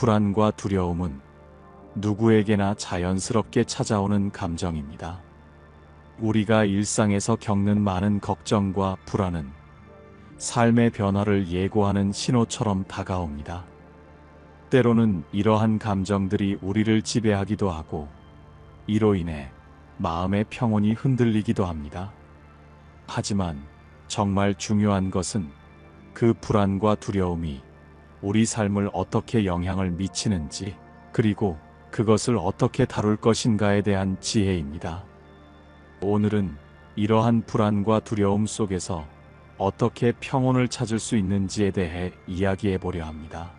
불안과 두려움은 누구에게나 자연스럽게 찾아오는 감정입니다. 우리가 일상에서 겪는 많은 걱정과 불안은 삶의 변화를 예고하는 신호처럼 다가옵니다. 때로는 이러한 감정들이 우리를 지배하기도 하고 이로 인해 마음의 평온이 흔들리기도 합니다. 하지만 정말 중요한 것은 그 불안과 두려움이 우리 삶을 어떻게 영향을 미치는지 그리고 그것을 어떻게 다룰 것인가에 대한 지혜입니다. 오늘은 이러한 불안과 두려움 속에서 어떻게 평온을 찾을 수 있는지에 대해 이야기해 보려 합니다.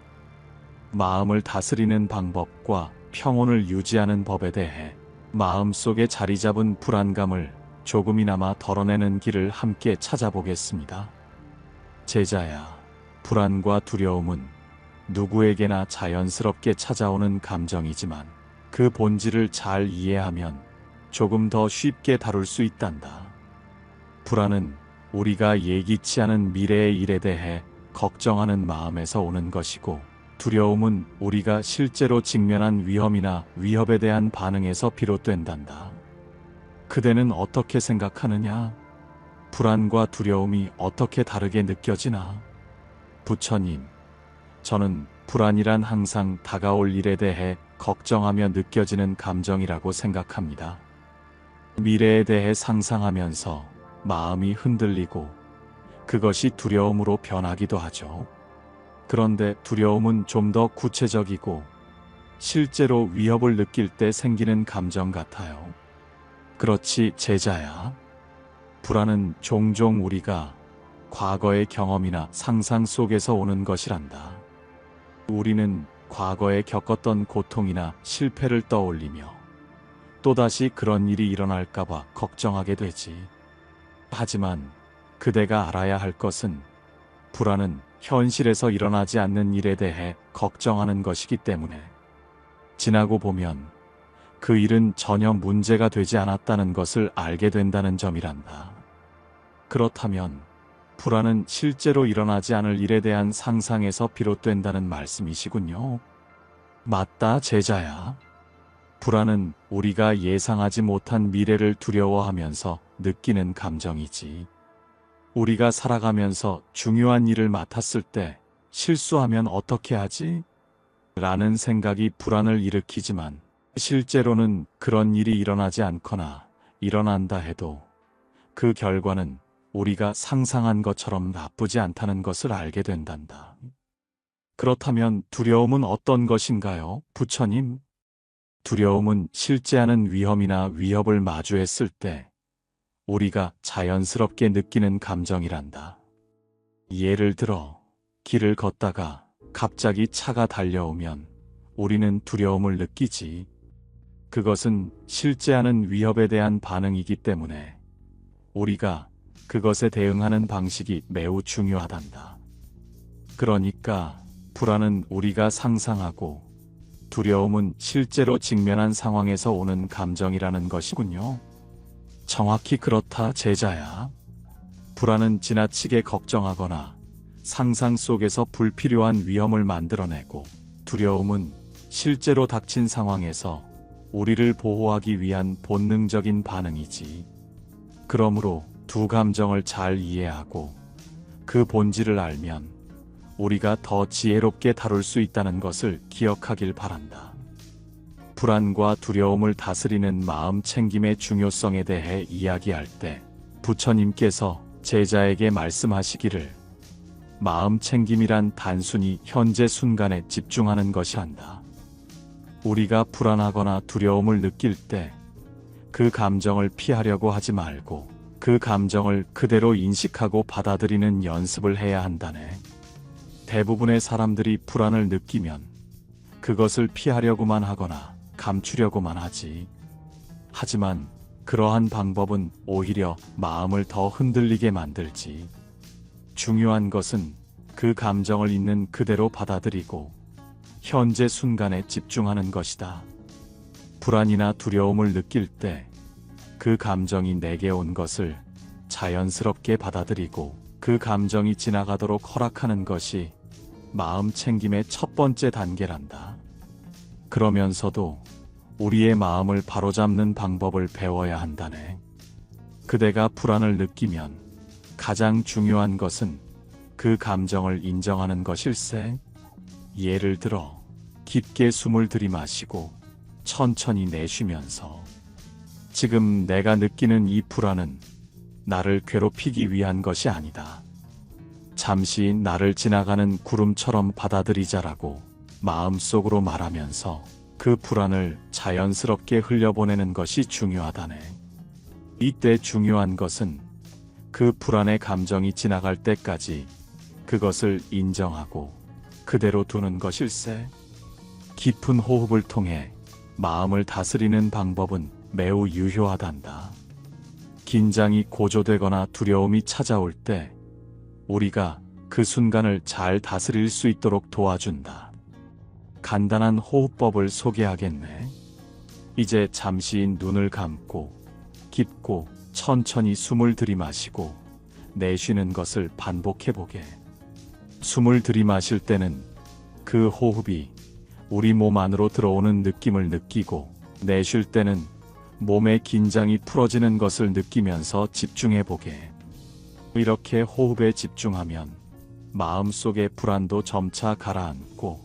마음을 다스리는 방법과 평온을 유지하는 법에 대해 마음속에 자리 잡은 불안감을 조금이나마 덜어내는 길을 함께 찾아보겠습니다. 제자야, 불안과 두려움은 누구에게나 자연스럽게 찾아오는 감정이지만 그 본질을 잘 이해하면 조금 더 쉽게 다룰 수 있단다. 불안은 우리가 예기치 않은 미래의 일에 대해 걱정하는 마음에서 오는 것이고 두려움은 우리가 실제로 직면한 위험이나 위협에 대한 반응에서 비롯된단다. 그대는 어떻게 생각하느냐? 불안과 두려움이 어떻게 다르게 느껴지나? 부처님, 저는 불안이란 항상 다가올 일에 대해 걱정하며 느껴지는 감정이라고 생각합니다. 미래에 대해 상상하면서 마음이 흔들리고 그것이 두려움으로 변하기도 하죠. 그런데 두려움은 좀 더 구체적이고 실제로 위협을 느낄 때 생기는 감정 같아요. 그렇지, 제자야. 불안은 종종 우리가 과거의 경험이나 상상 속에서 오는 것이란다. 우리는 과거에 겪었던 고통이나 실패를 떠올리며 또다시 그런 일이 일어날까봐 걱정하게 되지. 하지만 그대가 알아야 할 것은 불안은 현실에서 일어나지 않는 일에 대해 걱정하는 것이기 때문에 지나고 보면 그 일은 전혀 문제가 되지 않았다는 것을 알게 된다는 점이란다. 그렇다면 불안은 실제로 일어나지 않을 일에 대한 상상에서 비롯된다는 말씀이시군요. 맞다, 제자야. 불안은 우리가 예상하지 못한 미래를 두려워하면서 느끼는 감정이지. 우리가 살아가면서 중요한 일을 맡았을 때 실수하면 어떻게 하지? 라는 생각이 불안을 일으키지만 실제로는 그런 일이 일어나지 않거나 일어난다 해도 그 결과는 우리가 상상한 것처럼 나쁘지 않다는 것을 알게 된단다. 그렇다면 두려움은 어떤 것인가요, 부처님? 두려움은 실제하는 위험이나 위협을 마주했을 때 우리가 자연스럽게 느끼는 감정이란다. 예를 들어, 길을 걷다가 갑자기 차가 달려오면 우리는 두려움을 느끼지. 그것은 실제하는 위협에 대한 반응이기 때문에 우리가 그것에 대응하는 방식이 매우 중요하단다. 그러니까 불안은 우리가 상상하고 두려움은 실제로 직면한 상황에서 오는 감정이라는 것이군요. 정확히 그렇다, 제자야. 불안은 지나치게 걱정하거나 상상 속에서 불필요한 위험을 만들어내고 두려움은 실제로 닥친 상황에서 우리를 보호하기 위한 본능적인 반응이지. 그러므로 두 감정을 잘 이해하고 그 본질을 알면 우리가 더 지혜롭게 다룰 수 있다는 것을 기억하길 바란다. 불안과 두려움을 다스리는 마음 챙김의 중요성에 대해 이야기할 때 부처님께서 제자에게 말씀하시기를 마음 챙김이란 단순히 현재 순간에 집중하는 것이 한다. 우리가 불안하거나 두려움을 느낄 때 그 감정을 피하려고 하지 말고 그 감정을 그대로 인식하고 받아들이는 연습을 해야 한다네. 대부분의 사람들이 불안을 느끼면 그것을 피하려고만 하거나 감추려고만 하지. 하지만 그러한 방법은 오히려 마음을 더 흔들리게 만들지. 중요한 것은 그 감정을 있는 그대로 받아들이고 현재 순간에 집중하는 것이다. 불안이나 두려움을 느낄 때 그 감정이 내게 온 것을 자연스럽게 받아들이고 그 감정이 지나가도록 허락하는 것이 마음 챙김의 첫 번째 단계란다. 그러면서도 우리의 마음을 바로잡는 방법을 배워야 한다네. 그대가 불안을 느끼면 가장 중요한 것은 그 감정을 인정하는 것일세. 예를 들어 깊게 숨을 들이마시고 천천히 내쉬면서 지금 내가 느끼는 이 불안은 나를 괴롭히기 위한 것이 아니다. 잠시 나를 지나가는 구름처럼 받아들이자라고 마음속으로 말하면서 그 불안을 자연스럽게 흘려보내는 것이 중요하다네. 이때 중요한 것은 그 불안의 감정이 지나갈 때까지 그것을 인정하고 그대로 두는 것일세. 깊은 호흡을 통해 마음을 다스리는 방법은 매우 유효하단다. 긴장이 고조되거나 두려움이 찾아올 때 우리가 그 순간을 잘 다스릴 수 있도록 도와준다. 간단한 호흡법을 소개하겠네. 이제 잠시 눈을 감고 깊고 천천히 숨을 들이마시고 내쉬는 것을 반복해 보게. 숨을 들이마실 때는 그 호흡이 우리 몸 안으로 들어오는 느낌을 느끼고 내쉴 때는 몸의 긴장이 풀어지는 것을 느끼면서 집중해 보게. 이렇게 호흡에 집중하면 마음속의 불안도 점차 가라앉고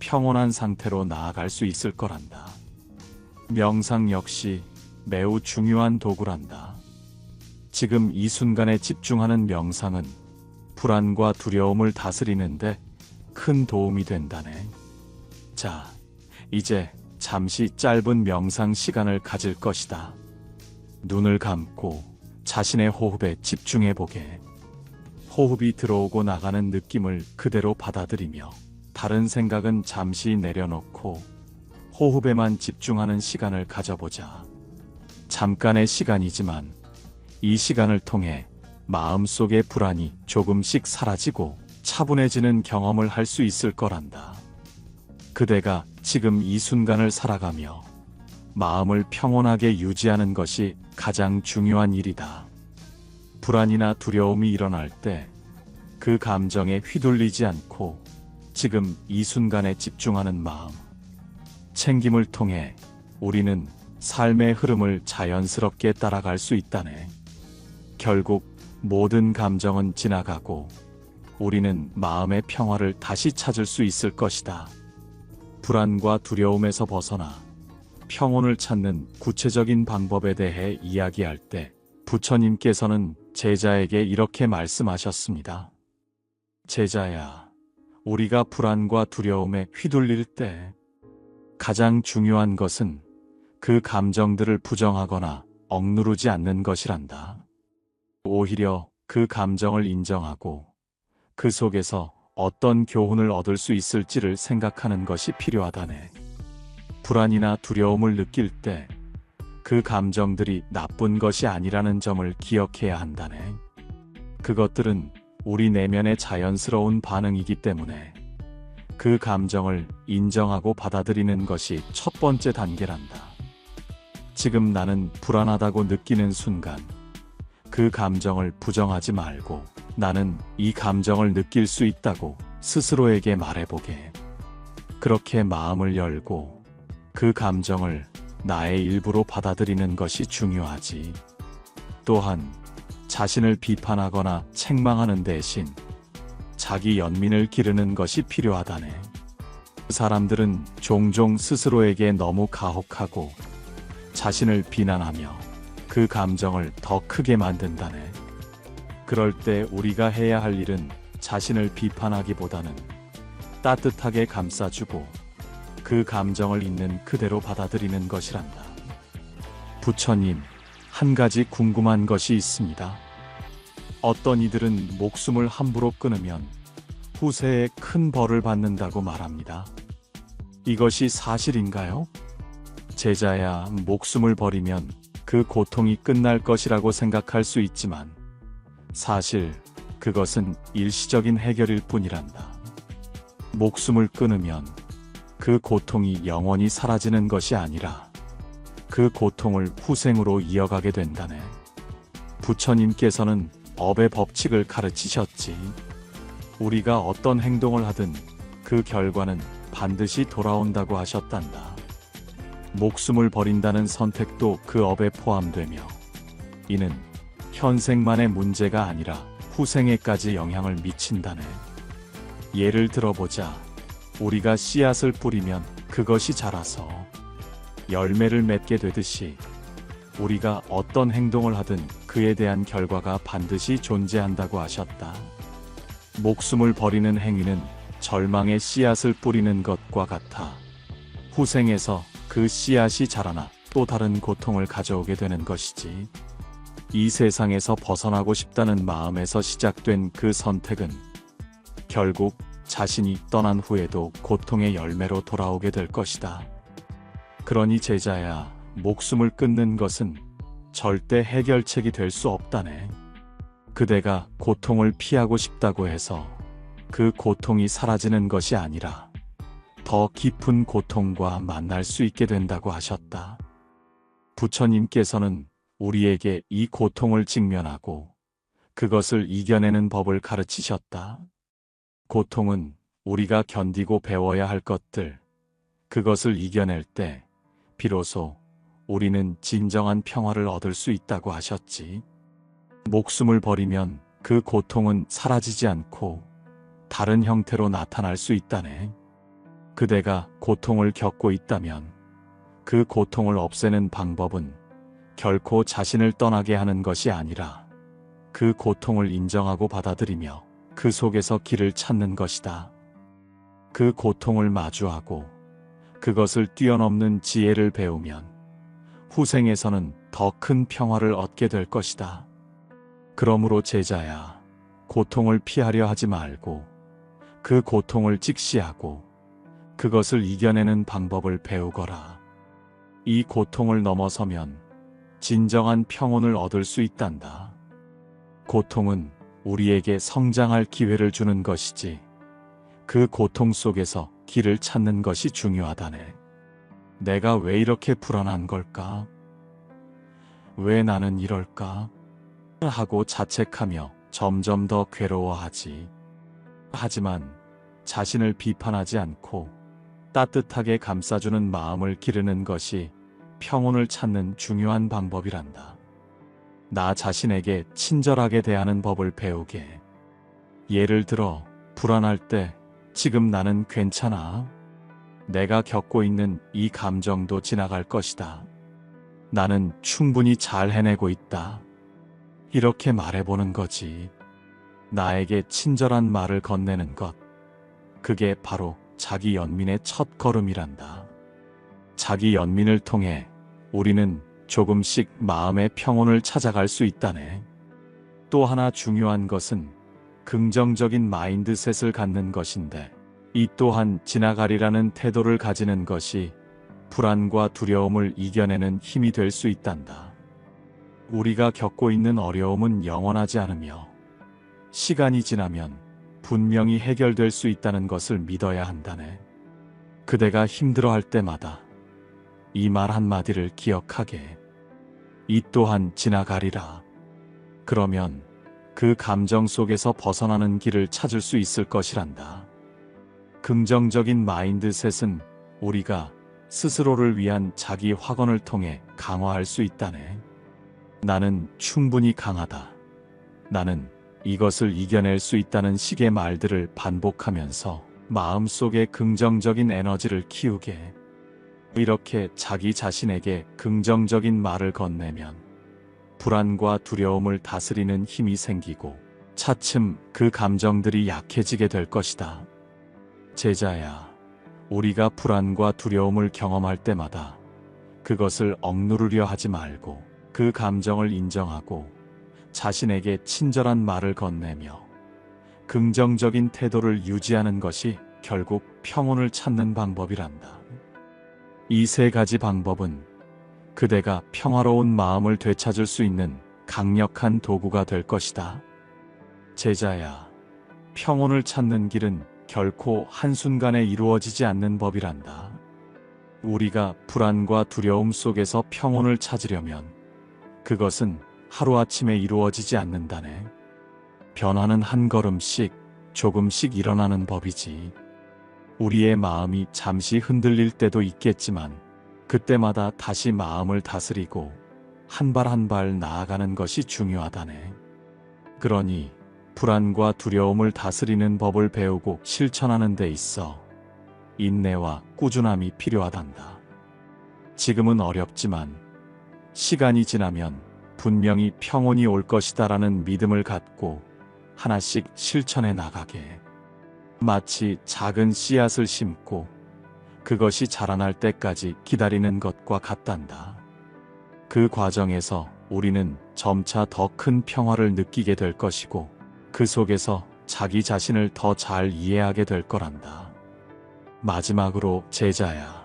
평온한 상태로 나아갈 수 있을 거란다. 명상 역시 매우 중요한 도구란다. 지금 이 순간에 집중하는 명상은 불안과 두려움을 다스리는데 큰 도움이 된다네. 자, 이제 잠시 짧은 명상 시간을 가질 것이다. 눈을 감고 자신의 호흡에 집중해 보게. 호흡이 들어오고 나가는 느낌을 그대로 받아들이며 다른 생각은 잠시 내려놓고 호흡에만 집중하는 시간을 가져보자. 잠깐의 시간이지만 이 시간을 통해 마음속의 불안이 조금씩 사라지고 차분해지는 경험을 할 수 있을 거란다. 그대가 지금 이 순간을 살아가며 마음을 평온하게 유지하는 것이 가장 중요한 일이다. 불안이나 두려움이 일어날 때 그 감정에 휘둘리지 않고 지금 이 순간에 집중하는 마음. 챙김을 통해 우리는 삶의 흐름을 자연스럽게 따라갈 수 있다네. 결국 모든 감정은 지나가고 우리는 마음의 평화를 다시 찾을 수 있을 것이다. 불안과 두려움에서 벗어나 평온을 찾는 구체적인 방법에 대해 이야기할 때 부처님께서는 제자에게 이렇게 말씀하셨습니다. 제자야, 우리가 불안과 두려움에 휘둘릴 때 가장 중요한 것은 그 감정들을 부정하거나 억누르지 않는 것이란다. 오히려 그 감정을 인정하고 그 속에서 어떤 교훈을 얻을 수 있을지를 생각하는 것이 필요하다네. 불안이나 두려움을 느낄 때 그 감정들이 나쁜 것이 아니라는 점을 기억해야 한다네. 그것들은 우리 내면의 자연스러운 반응이기 때문에 그 감정을 인정하고 받아들이는 것이 첫 번째 단계란다. 지금 나는 불안하다고 느끼는 순간 그 감정을 부정하지 말고 나는 이 감정을 느낄 수 있다고 스스로에게 말해보게. 그렇게 마음을 열고 그 감정을 나의 일부로 받아들이는 것이 중요하지. 또한 자신을 비판하거나 책망하는 대신 자기 연민을 기르는 것이 필요하다네. 사람들은 종종 스스로에게 너무 가혹하고 자신을 비난하며 그 감정을 더 크게 만든다네. 그럴 때 우리가 해야 할 일은 자신을 비판하기보다는 따뜻하게 감싸주고 그 감정을 있는 그대로 받아들이는 것이란다. 부처님, 한 가지 궁금한 것이 있습니다. 어떤 이들은 목숨을 함부로 끊으면 후세에 큰 벌을 받는다고 말합니다. 이것이 사실인가요? 제자야, 목숨을 버리면 그 고통이 끝날 것이라고 생각할 수 있지만 사실 그것은 일시적인 해결일 뿐이란다. 목숨을 끊으면 그 고통이 영원히 사라지는 것이 아니라 그 고통을 후생으로 이어가게 된다네. 부처님께서는 업의 법칙을 가르치셨지. 우리가 어떤 행동을 하든 그 결과는 반드시 돌아온다고 하셨단다. 목숨을 버린다는 선택도 그 업에 포함되며 이는 현생만의 문제가 아니라 후생에까지 영향을 미친다네. 예를 들어보자. 우리가 씨앗을 뿌리면 그것이 자라서 열매를 맺게 되듯이 우리가 어떤 행동을 하든 그에 대한 결과가 반드시 존재한다고 하셨다. 목숨을 버리는 행위는 절망의 씨앗을 뿌리는 것과 같아 후생에서 그 씨앗이 자라나 또 다른 고통을 가져오게 되는 것이지. 이 세상에서 벗어나고 싶다는 마음에서 시작된 그 선택은 결국 자신이 떠난 후에도 고통의 열매로 돌아오게 될 것이다. 그러니 제자야, 목숨을 끊는 것은 절대 해결책이 될 수 없다네. 그대가 고통을 피하고 싶다고 해서 그 고통이 사라지는 것이 아니라 더 깊은 고통과 만날 수 있게 된다고 하셨다. 부처님께서는 우리에게 이 고통을 직면하고 그것을 이겨내는 법을 가르치셨다. 고통은 우리가 견디고 배워야 할 것들, 그것을 이겨낼 때 비로소 우리는 진정한 평화를 얻을 수 있다고 하셨지. 목숨을 버리면 그 고통은 사라지지 않고 다른 형태로 나타날 수 있다네. 그대가 고통을 겪고 있다면 그 고통을 없애는 방법은 결코 자신을 떠나게 하는 것이 아니라 그 고통을 인정하고 받아들이며 그 속에서 길을 찾는 것이다. 그 고통을 마주하고 그것을 뛰어넘는 지혜를 배우면 후생에서는 더 큰 평화를 얻게 될 것이다. 그러므로 제자야, 고통을 피하려 하지 말고 그 고통을 직시하고 그것을 이겨내는 방법을 배우거라. 이 고통을 넘어서면 진정한 평온을 얻을 수 있단다. 고통은 우리에게 성장할 기회를 주는 것이지. 그 고통 속에서 길을 찾는 것이 중요하다네. 내가 왜 이렇게 불안한 걸까? 왜 나는 이럴까? 하고 자책하며 점점 더 괴로워하지. 하지만 자신을 비판하지 않고 따뜻하게 감싸주는 마음을 기르는 것이 평온을 찾는 중요한 방법이란다. 나 자신에게 친절하게 대하는 법을 배우게. 예를 들어, 불안할 때, 지금 나는 괜찮아. 내가 겪고 있는 이 감정도 지나갈 것이다. 나는 충분히 잘 해내고 있다. 이렇게 말해보는 거지. 나에게 친절한 말을 건네는 것. 그게 바로 자기 연민의 첫 걸음이란다. 자기 연민을 통해 우리는 조금씩 마음의 평온을 찾아갈 수 있다네. 또 하나 중요한 것은 긍정적인 마인드셋을 갖는 것인데, 이 또한 지나가리라는 태도를 가지는 것이 불안과 두려움을 이겨내는 힘이 될 수 있단다. 우리가 겪고 있는 어려움은 영원하지 않으며, 시간이 지나면 분명히 해결될 수 있다는 것을 믿어야 한다네. 그대가 힘들어할 때마다 이 말 한마디를 기억하게. 이 또한 지나가리라. 그러면 그 감정 속에서 벗어나는 길을 찾을 수 있을 것이란다. 긍정적인 마인드셋은 우리가 스스로를 위한 자기 확언을 통해 강화할 수 있다네. 나는 충분히 강하다. 나는 이것을 이겨낼 수 있다는 식의 말들을 반복하면서 마음속에 긍정적인 에너지를 키우게. 이렇게 자기 자신에게 긍정적인 말을 건네면 불안과 두려움을 다스리는 힘이 생기고 차츰 그 감정들이 약해지게 될 것이다. 제자야, 우리가 불안과 두려움을 경험할 때마다 그것을 억누르려 하지 말고 그 감정을 인정하고 자신에게 친절한 말을 건네며 긍정적인 태도를 유지하는 것이 결국 평온을 찾는 방법이란다. 이 세 가지 방법은 그대가 평화로운 마음을 되찾을 수 있는 강력한 도구가 될 것이다. 제자야, 평온을 찾는 길은 결코 한순간에 이루어지지 않는 법이란다. 우리가 불안과 두려움 속에서 평온을 찾으려면 그것은 하루아침에 이루어지지 않는다네. 변화는 한 걸음씩 조금씩 일어나는 법이지. 우리의 마음이 잠시 흔들릴 때도 있겠지만, 그때마다 다시 마음을 다스리고 한 발 한 발 나아가는 것이 중요하다네. 그러니 불안과 두려움을 다스리는 법을 배우고 실천하는 데 있어 인내와 꾸준함이 필요하단다. 지금은 어렵지만 시간이 지나면 분명히 평온이 올 것이다라는 믿음을 갖고 하나씩 실천해 나가게. 마치 작은 씨앗을 심고 그것이 자라날 때까지 기다리는 것과 같단다. 그 과정에서 우리는 점차 더 큰 평화를 느끼게 될 것이고 그 속에서 자기 자신을 더 잘 이해하게 될 거란다. 마지막으로 제자야.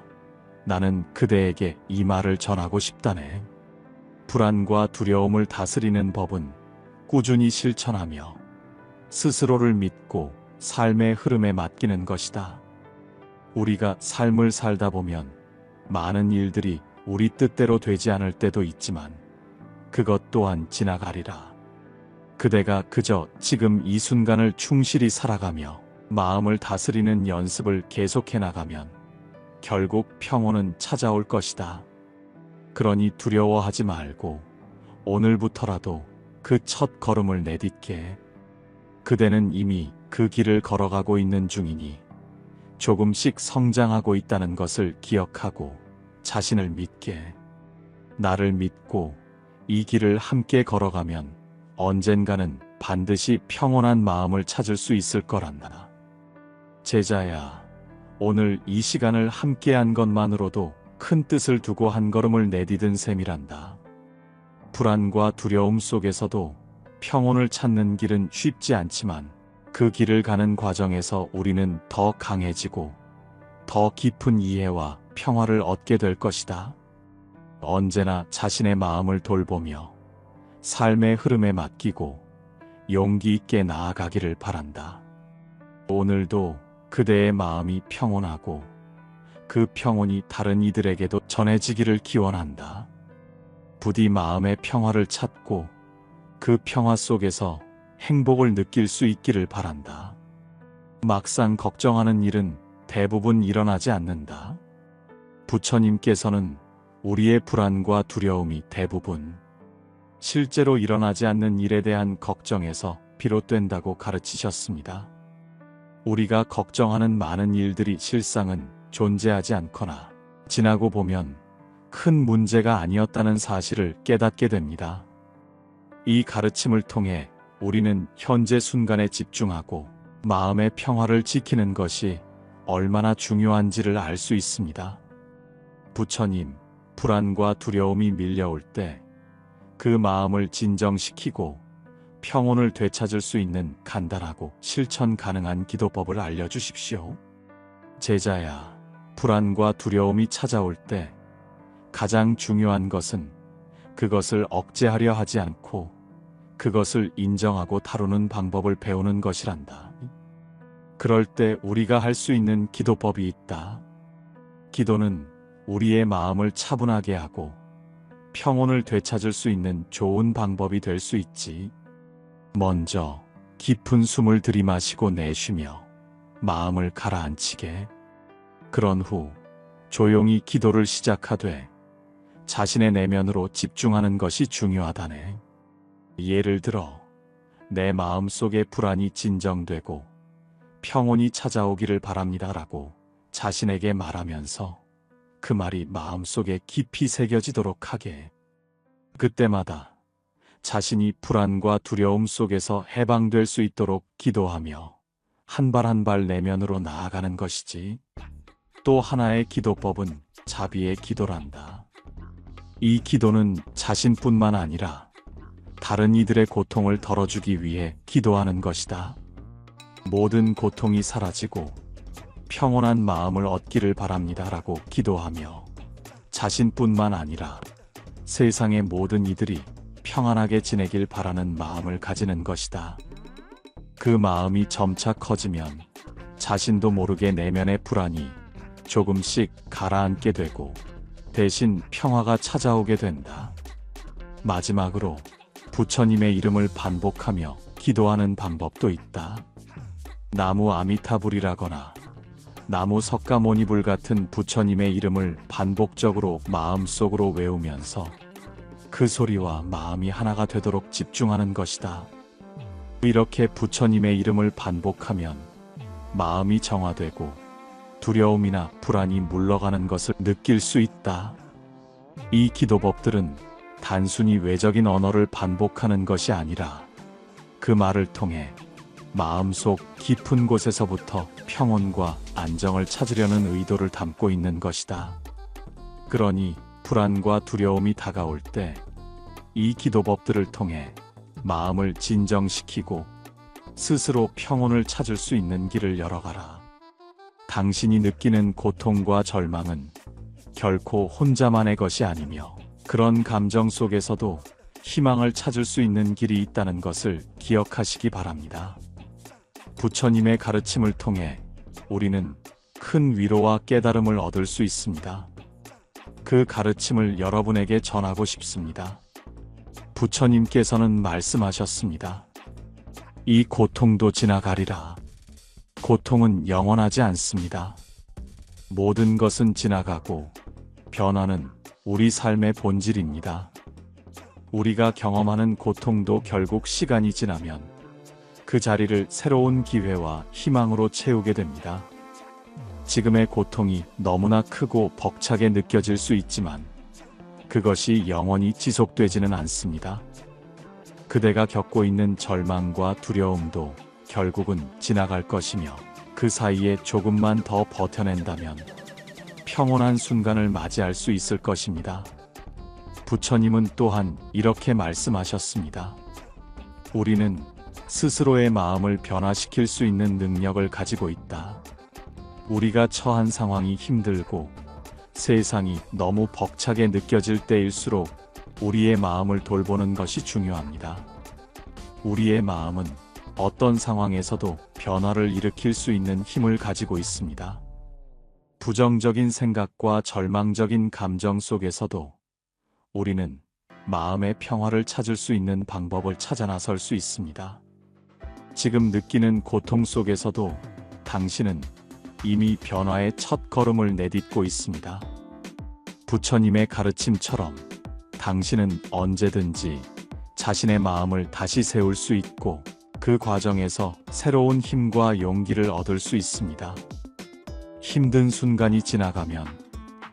나는 그대에게 이 말을 전하고 싶다네. 불안과 두려움을 다스리는 법은 꾸준히 실천하며 스스로를 믿고 삶의 흐름에 맡기는 것이다. 우리가 삶을 살다 보면 많은 일들이 우리 뜻대로 되지 않을 때도 있지만 그것 또한 지나가리라. 그대가 그저 지금 이 순간을 충실히 살아가며 마음을 다스리는 연습을 계속해 나가면 결국 평온은 찾아올 것이다. 그러니 두려워하지 말고 오늘부터라도 그 첫 걸음을 내딛게. 그대는 이미 그 길을 걸어가고 있는 중이니 조금씩 성장하고 있다는 것을 기억하고 자신을 믿게. 나를 믿고 이 길을 함께 걸어가면 언젠가는 반드시 평온한 마음을 찾을 수 있을 거란다. 제자야, 오늘 이 시간을 함께 한 것만으로도 큰 뜻을 두고 한 걸음을 내디딘 셈이란다. 불안과 두려움 속에서도 평온을 찾는 길은 쉽지 않지만 그 길을 가는 과정에서 우리는 더 강해지고 더 깊은 이해와 평화를 얻게 될 것이다. 언제나 자신의 마음을 돌보며 삶의 흐름에 맡기고 용기 있게 나아가기를 바란다. 오늘도 그대의 마음이 평온하고 그 평온이 다른 이들에게도 전해지기를 기원한다. 부디 마음의 평화를 찾고 그 평화 속에서 행복을 느낄 수 있기를 바란다. 막상 걱정하는 일은 대부분 일어나지 않는다. 부처님께서는 우리의 불안과 두려움이 대부분 실제로 일어나지 않는 일에 대한 걱정에서 비롯된다고 가르치셨습니다. 우리가 걱정하는 많은 일들이 실상은 존재하지 않거나 지나고 보면 큰 문제가 아니었다는 사실을 깨닫게 됩니다. 이 가르침을 통해 우리는 현재 순간에 집중하고 마음의 평화를 지키는 것이 얼마나 중요한지를 알 수 있습니다. 부처님, 불안과 두려움이 밀려올 때 그 마음을 진정시키고 평온을 되찾을 수 있는 간단하고 실천 가능한 기도법을 알려주십시오. 제자야, 불안과 두려움이 찾아올 때 가장 중요한 것은 그것을 억제하려 하지 않고 그것을 인정하고 다루는 방법을 배우는 것이란다. 그럴 때 우리가 할 수 있는 기도법이 있다. 기도는 우리의 마음을 차분하게 하고 평온을 되찾을 수 있는 좋은 방법이 될 수 있지. 먼저 깊은 숨을 들이마시고 내쉬며 마음을 가라앉히게. 그런 후 조용히 기도를 시작하되 자신의 내면으로 집중하는 것이 중요하다네. 예를 들어 내 마음 속의 불안이 진정되고 평온이 찾아오기를 바랍니다라고 자신에게 말하면서 그 말이 마음속에 깊이 새겨지도록 하게. 그때마다 자신이 불안과 두려움 속에서 해방될 수 있도록 기도하며 한 발 한 발 내면으로 나아가는 것이지. 또 하나의 기도법은 자비의 기도란다. 이 기도는 자신뿐만 아니라 다른 이들의 고통을 덜어주기 위해 기도하는 것이다. 모든 고통이 사라지고 평온한 마음을 얻기를 바랍니다 라고 기도하며 자신뿐만 아니라 세상의 모든 이들이 평안하게 지내길 바라는 마음을 가지는 것이다. 그 마음이 점차 커지면 자신도 모르게 내면의 불안이 조금씩 가라앉게 되고 대신 평화가 찾아오게 된다. 마지막으로 부처님의 이름을 반복하며 기도하는 방법도 있다. 나무 아미타불이라거나 나무 석가모니불 같은 부처님의 이름을 반복적으로 마음속으로 외우면서 그 소리와 마음이 하나가 되도록 집중하는 것이다. 이렇게 부처님의 이름을 반복하면 마음이 정화되고 두려움이나 불안이 물러가는 것을 느낄 수 있다. 이 기도법들은 단순히 외적인 언어를 반복하는 것이 아니라 그 말을 통해 마음속 깊은 곳에서부터 평온과 안정을 찾으려는 의도를 담고 있는 것이다. 그러니 불안과 두려움이 다가올 때 이 기도법들을 통해 마음을 진정시키고 스스로 평온을 찾을 수 있는 길을 열어가라. 당신이 느끼는 고통과 절망은 결코 혼자만의 것이 아니며 그런 감정 속에서도 희망을 찾을 수 있는 길이 있다는 것을 기억하시기 바랍니다. 부처님의 가르침을 통해 우리는 큰 위로와 깨달음을 얻을 수 있습니다. 그 가르침을 여러분에게 전하고 싶습니다. 부처님께서는 말씀하셨습니다. 이 고통도 지나가리라. 고통은 영원하지 않습니다. 모든 것은 지나가고 변화는 우리 삶의 본질입니다. 우리가 경험하는 고통도 결국 시간이 지나면 그 자리를 새로운 기회와 희망으로 채우게 됩니다. 지금의 고통이 너무나 크고 벅차게 느껴질 수 있지만 그것이 영원히 지속되지는 않습니다. 그대가 겪고 있는 절망과 두려움도 결국은 지나갈 것이며 그 사이에 조금만 더 버텨낸다면 평온한 순간을 맞이할 수 있을 것입니다. 부처님은 또한 이렇게 말씀하셨습니다. 우리는 스스로의 마음을 변화시킬 수 있는 능력을 가지고 있다. 우리가 처한 상황이 힘들고 세상이 너무 벅차게 느껴질 때일수록 우리의 마음을 돌보는 것이 중요합니다. 우리의 마음은 어떤 상황에서도 변화를 일으킬 수 있는 힘을 가지고 있습니다. 부정적인 생각과 절망적인 감정 속에서도 우리는 마음의 평화를 찾을 수 있는 방법을 찾아 나설 수 있습니다. 지금 느끼는 고통 속에서도 당신은 이미 변화의 첫 걸음을 내딛고 있습니다. 부처님의 가르침처럼 당신은 언제든지 자신의 마음을 다시 세울 수 있고 그 과정에서 새로운 힘과 용기를 얻을 수 있습니다. 힘든 순간이 지나가면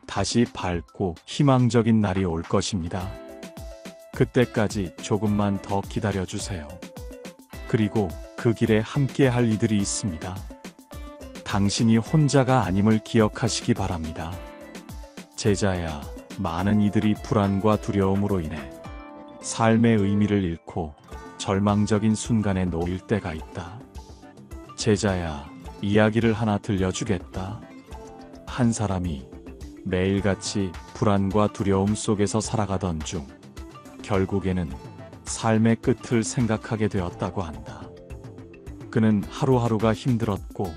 다시 밝고 희망적인 날이 올 것입니다. 그때까지 조금만 더 기다려 주세요. 그리고 그 길에 함께 할 이들이 있습니다. 당신이 혼자가 아님을 기억하시기 바랍니다. 제자야, 많은 이들이 불안과 두려움으로 인해 삶의 의미를 잃고 절망적인 순간에 놓일 때가 있다. 제자야, 이야기를 하나 들려주겠다. 한 사람이 매일같이 불안과 두려움 속에서 살아가던 중 결국에는 삶의 끝을 생각하게 되었다고 한다. 그는 하루하루가 힘들었고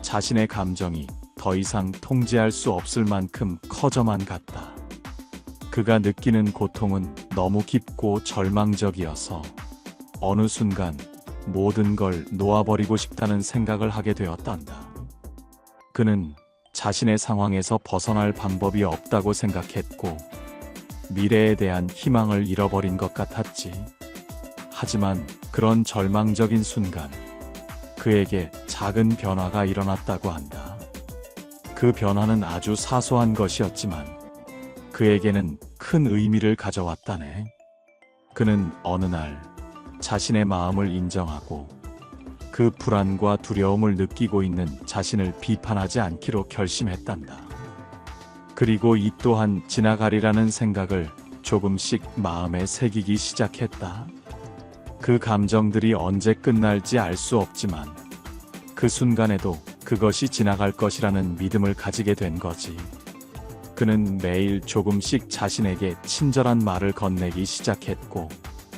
자신의 감정이 더 이상 통제할 수 없을 만큼 커져만 갔다. 그가 느끼는 고통은 너무 깊고 절망적이어서 어느 순간 모든 걸 놓아버리고 싶다는 생각을 하게 되었단다. 그는 자신의 상황에서 벗어날 방법이 없다고 생각했고 미래에 대한 희망을 잃어버린 것 같았지. 하지만 그런 절망적인 순간 그에게 작은 변화가 일어났다고 한다. 그 변화는 아주 사소한 것이었지만 그에게는 큰 의미를 가져왔다네. 그는 어느 날 자신의 마음을 인정하고 그 불안과 두려움을 느끼고 있는 자신을 비판하지 않기로 결심했단다. 그리고 이 또한 지나가리라는 생각을 조금씩 마음에 새기기 시작했다. 그 감정들이 언제 끝날지 알 수 없지만 그 순간에도 그것이 지나갈 것이라는 믿음을 가지게 된 거지. 그는 매일 조금씩 자신에게 친절한 말을 건네기 시작했고,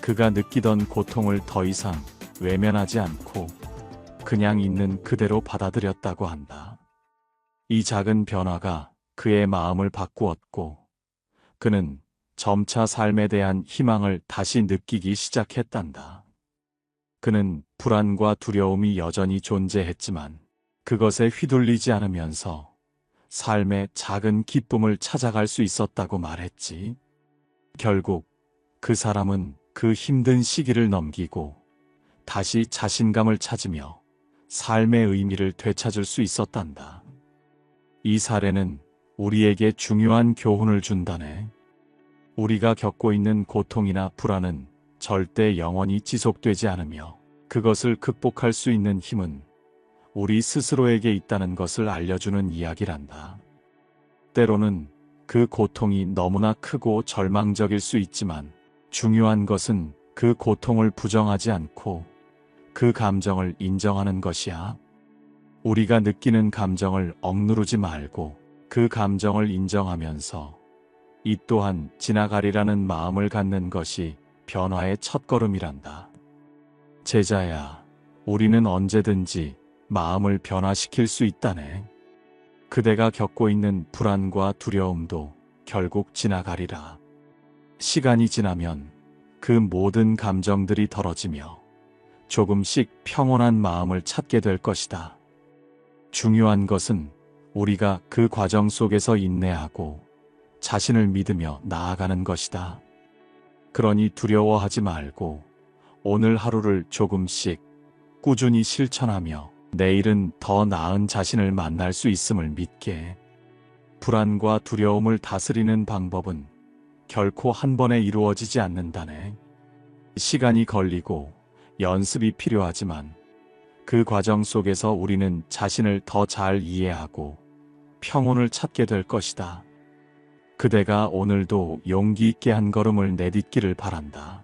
그가 느끼던 고통을 더 이상 외면하지 않고 그냥 있는 그대로 받아들였다고 한다. 이 작은 변화가 그의 마음을 바꾸었고, 그는 점차 삶에 대한 희망을 다시 느끼기 시작했단다. 그는 불안과 두려움이 여전히 존재했지만 그것에 휘둘리지 않으면서 삶의 작은 기쁨을 찾아갈 수 있었다고 말했지. 결국 그 사람은 그 힘든 시기를 넘기고 다시 자신감을 찾으며 삶의 의미를 되찾을 수 있었단다. 이 사례는 우리에게 중요한 교훈을 준다네. 우리가 겪고 있는 고통이나 불안은 절대 영원히 지속되지 않으며 그것을 극복할 수 있는 힘은 우리 스스로에게 있다는 것을 알려주는 이야기란다. 때로는 그 고통이 너무나 크고 절망적일 수 있지만 중요한 것은 그 고통을 부정하지 않고 그 감정을 인정하는 것이야. 우리가 느끼는 감정을 억누르지 말고 그 감정을 인정하면서 이 또한 지나가리라는 마음을 갖는 것이 변화의 첫걸음이란다. 제자야, 우리는 언제든지 마음을 변화시킬 수 있다네. 그대가 겪고 있는 불안과 두려움도 결국 지나가리라. 시간이 지나면 그 모든 감정들이 덜어지며 조금씩 평온한 마음을 찾게 될 것이다. 중요한 것은 우리가 그 과정 속에서 인내하고 자신을 믿으며 나아가는 것이다. 그러니 두려워하지 말고 오늘 하루를 조금씩 꾸준히 실천하며 내일은 더 나은 자신을 만날 수 있음을 믿게. 불안과 두려움을 다스리는 방법은 결코 한 번에 이루어지지 않는다네. 시간이 걸리고 연습이 필요하지만 그 과정 속에서 우리는 자신을 더 잘 이해하고 평온을 찾게 될 것이다. 그대가 오늘도 용기 있게 한 걸음을 내딛기를 바란다.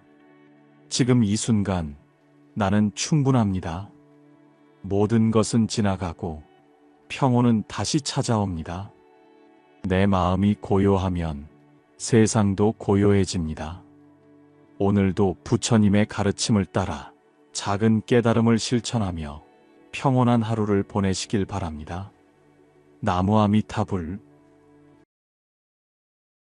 지금 이 순간 나는 충분합니다. 모든 것은 지나가고 평온은 다시 찾아옵니다. 내 마음이 고요하면 세상도 고요해집니다. 오늘도 부처님의 가르침을 따라 작은 깨달음을 실천하며 평온한 하루를 보내시길 바랍니다. 나무아미타불